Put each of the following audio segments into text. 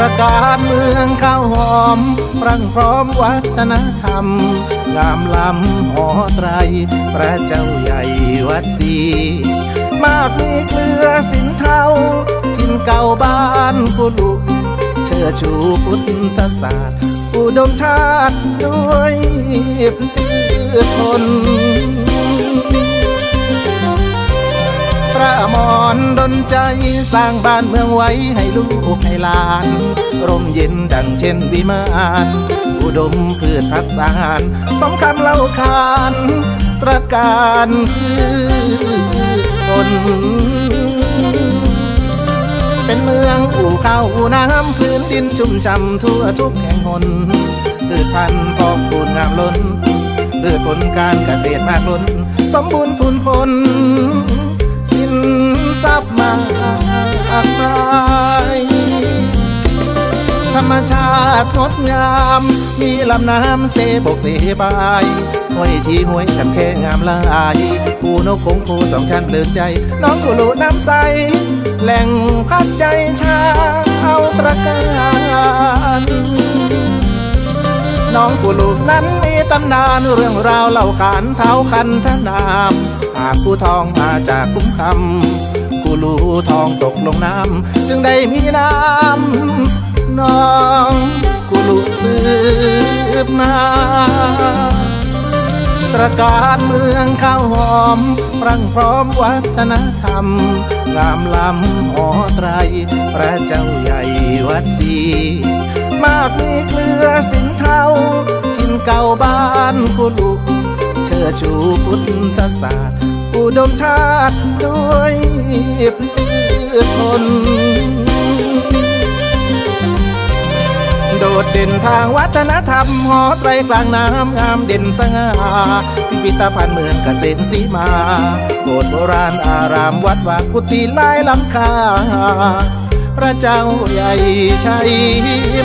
ระการเมืองข้าวหอมรังพร้อมวัฒนธรรม งามลำหอไตร พระเจ้าใหญ่วัดศรีมากมีเกลือสินเทาทินเก่าบ้านกุลุเชิดชูพุทธศาสตร์ อุดมชาติด้วยพืชคน ระมอมรดลใจสร้างบ้านเมืองไว้ให้ลูกให้หลาน ร่มเย็นดังเช่นวิมาน อุดมพืชพักสารสมคำเล่าขานตระการคือคนเป็นเมืองอู่ข้าวอู่น้ำพื้นดินชุ่มช่ำทั่วทุกแห่งหนพืชพันธุ์พอกพูนงามล้นพืชผลการเกษตรมากล้น สมบูรณ์พูนพล นทรัพย์มากมายธรรมชาติงดงาม มีลำน้ำเสบกเสบายห้วยที่ห้วยจำแค่งามลายปูนกคงปูสองชั้นเปลินใจ น้องกุลุน้ำใส แหล่งพักใจชาวตระการน้องกุลูนั้นมีตำนานเรื่องราวเล่าขานเท้าคันทนามากผู้ทองมาจากคุ้มคำกุลูทองตกลงน้ำจึงได้มีน้ำน้องกุลูสืบมาตระการเมืองข้าวหอมรังพร้อมวัฒนธรรม งามล้ำหอไตร พระเจ้าใหญ่วัดศรีมากมีเกลือสินเทาทินเก่าบ้านกุลุ เชิดชูพุทธศาสตร์อุดมชาติด้วยพืชคนโดดเด่นทางวัฒนธรรม หอไตรกลางน้ำงามเด่นสง่าพิพิธภัณฑ์เมืองเกษมสีมาโบสถ์โบราณอารามวัดวากุฏิลายลำคาพระเจ้าใหญ่ชัย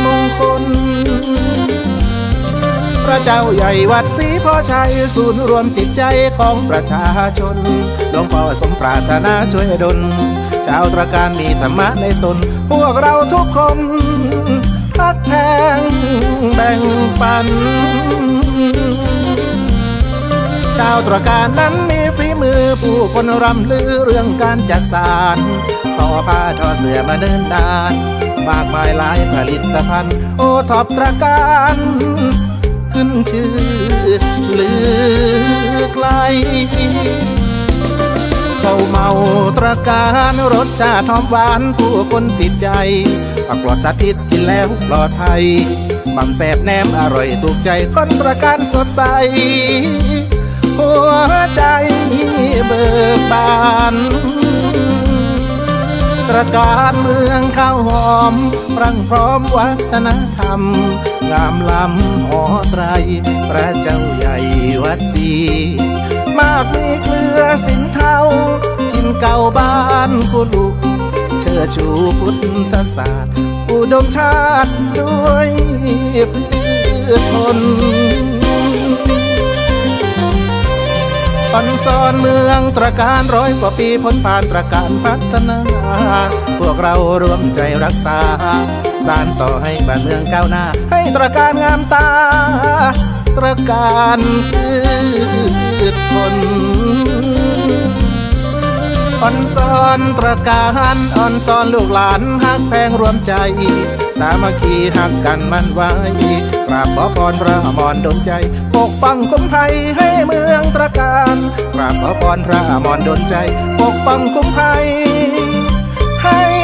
มงคล พระเจ้าใหญ่วัดศรีพ่อชัยศูนย์รวมจิตใจของประชาชน หลวงพ่อสมปรารถนาช่วยดล ชาวตระการมีธรรมะในตน พวกเราทุกคนพักแทงแบ่งปัน ชาวตระการนั้นมีฝีมือผู้คนรำลือเรื่องการจัดสารต่อผ้าทอเสื้อมาเดินนานมากมายหลายผลิตภัณฑ์ โอท็อปตระการ ขึ้นชื่อลือไกลเขาเมาตรการรสชาติหอมหวานผู้คนติดใจผักปลอดสารพิษกินแล้วปลอดภัยบำแสบแนมอร่อยถูกใจคนตระการสดใส หัวใจเบิกบาน ระการเมืองข้าวหอมรังพร้อมวัฒนธรรม งามล้ำหอไตร พระเจ้าใหญ่วัดศรีมากมีเกลือสินเทาทินเก่าบ้านกุลุเชิดชูพุทธศาสตร์ อุดมชาติด้วยพืชคน ปันสอนเมืองตระการร้อยกว่าปีพ้นผ่านตระการพัฒนา พวกเรารวมใจรักษา สานต่อให้บ้านเมืองก้าวหน้า ให้ตระการงามตา ตระการพืชคน อ่อนซอนตระการอ่อนซอนลูกหลานหักแพงรวมใจ สามัคคีหักกันมันไว้กราบขอพรพระอมรดลใจ ปกป้องคุ้มภัยให้เมืองตระการกราบขอพรพระอมรดลใจ ปกป้องคุ้มภัยให้